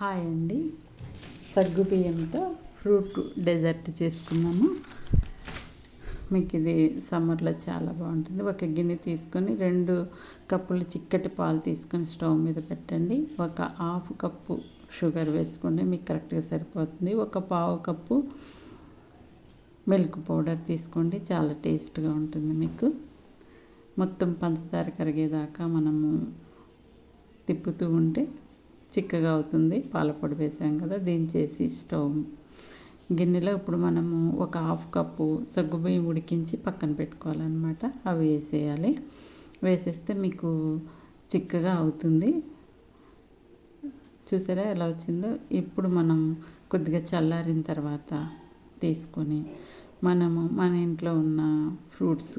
Hi అండి. సగ్గు బియ్యంతో ఫ్రూట్ డెజర్ట్ చేసుకున్నాము. మీకు ఇది సమ్మర్లో చాలా బాగుంటుంది. ఒక గిన్నె తీసుకొని రెండు కప్పులు చిక్కటి పాలు తీసుకొని స్టవ్ మీద పెట్టండి. ఒక హాఫ్ కప్పు షుగర్ వేసుకోండి. మీకు కరెక్ట్గా సరిపోతుంది. ఒక పావు కప్పు మిల్క్ పౌడర్ తీసుకోండి. చాలా టేస్ట్గా ఉంటుంది మీకు. మొత్తం పంచదార కరిగేదాకా మనము తిప్పుతూ ఉంటే చిక్కగా అవుతుంది. పాలపొడి వేసాం కదా దించేసి స్టవ్ గిన్నెలో ఇప్పుడు మనము ఒక హాఫ్ కప్పు సగ్గుబియ్యం ఉడికించి పక్కన పెట్టుకోవాలన్నమాట. అవి వేసేయాలి. వేసేస్తే మీకు చిక్కగా అవుతుంది. చూసారా ఎలా వచ్చిందో? ఇప్పుడు మనం కొద్దిగా చల్లారిన తర్వాత తీసుకొని మనము మన ఇంట్లో ఉన్న ఫ్రూట్స్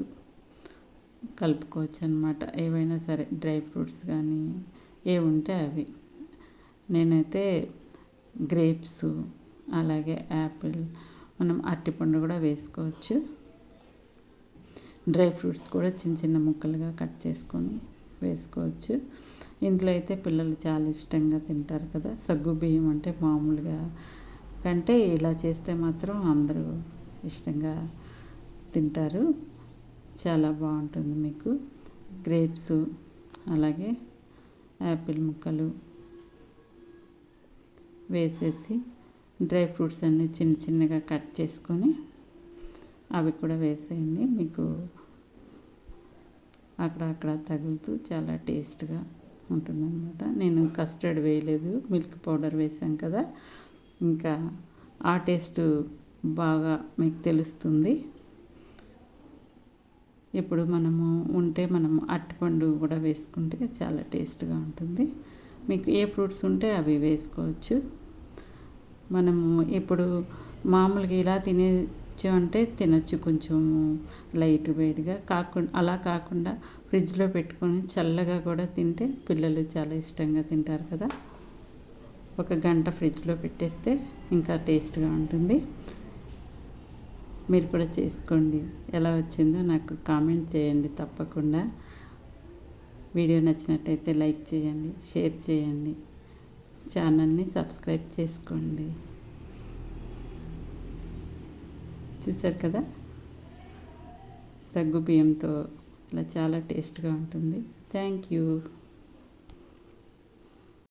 కలుపుకోవచ్చు అనమాట ఏవైనా సరే డ్రై ఫ్రూట్స్ కానీ ఏ ఉంటే అవి. నేనైతే గ్రేప్స్ అలాగే యాపిల్ మనం అరటిపండు కూడా వేసుకోవచ్చు. డ్రై ఫ్రూట్స్ కూడా చిన్న చిన్న ముక్కలుగా కట్ చేసుకొని వేసుకోవచ్చు. ఇందులో అయితే పిల్లలు చాలా ఇష్టంగా తింటారు కదా. సగ్గు బియ్యం అంటే మామూలుగా కంటే ఇలా చేస్తే మాత్రం అందరూ ఇష్టంగా తింటారు. చాలా బాగుంటుంది మీకు. గ్రేప్స్ అలాగే యాపిల్ ముక్కలు. వేసేసి డ్రై ఫ్రూట్స్ అన్నీ చిన్న చిన్నగా కట్ చేసుకొని అవి కూడా వేసేయండి. మీకు అక్కడ అక్కడ తగులుతూ చాలా టేస్ట్గా ఉంటుందన్నమాట. నేను కస్టర్డ్ వేయలేదు మిల్క్ పౌడర్ వేసాం కదా. ఇంకా ఆ టేస్ట్ బాగా మీకు తెలుస్తుంది. ఇప్పుడు మనము ఉంటే మనము అరటిపండు కూడా వేసుకుంటే చాలా టేస్ట్గా ఉంటుంది. మీకు ఏ ఫ్రూట్స్ ఉంటే అవి వేసుకోవచ్చు. మనము ఇప్పుడు మామూలుగా ఇలా తినేచ్చు అంటే తినచ్చు కొంచెము లైట్ వేడిగా. కాకుండా అలా కాకుండా ఫ్రిడ్జ్లో పెట్టుకొని చల్లగా కూడా తింటే పిల్లలు చాలా ఇష్టంగా తింటారు కదా. ఒక గంట ఫ్రిడ్జ్లో పెట్టేస్తే ఇంకా టేస్ట్గా ఉంటుంది. మీరు కూడా చేసుకోండి. ఎలా వచ్చిందో నాకు కామెంట్ చేయండి తప్పకుండా. వీడియో నచ్చినట్టయితే లైక్ చేయండి షేర్ చేయండి. ఛానల్ని సబ్స్క్రైబ్ చేసుకోండి. చూసారు కదా? సగ్గు బియ్యంతో ఇలా చాలా టేస్ట్గా ఉంటుంది. Thank you.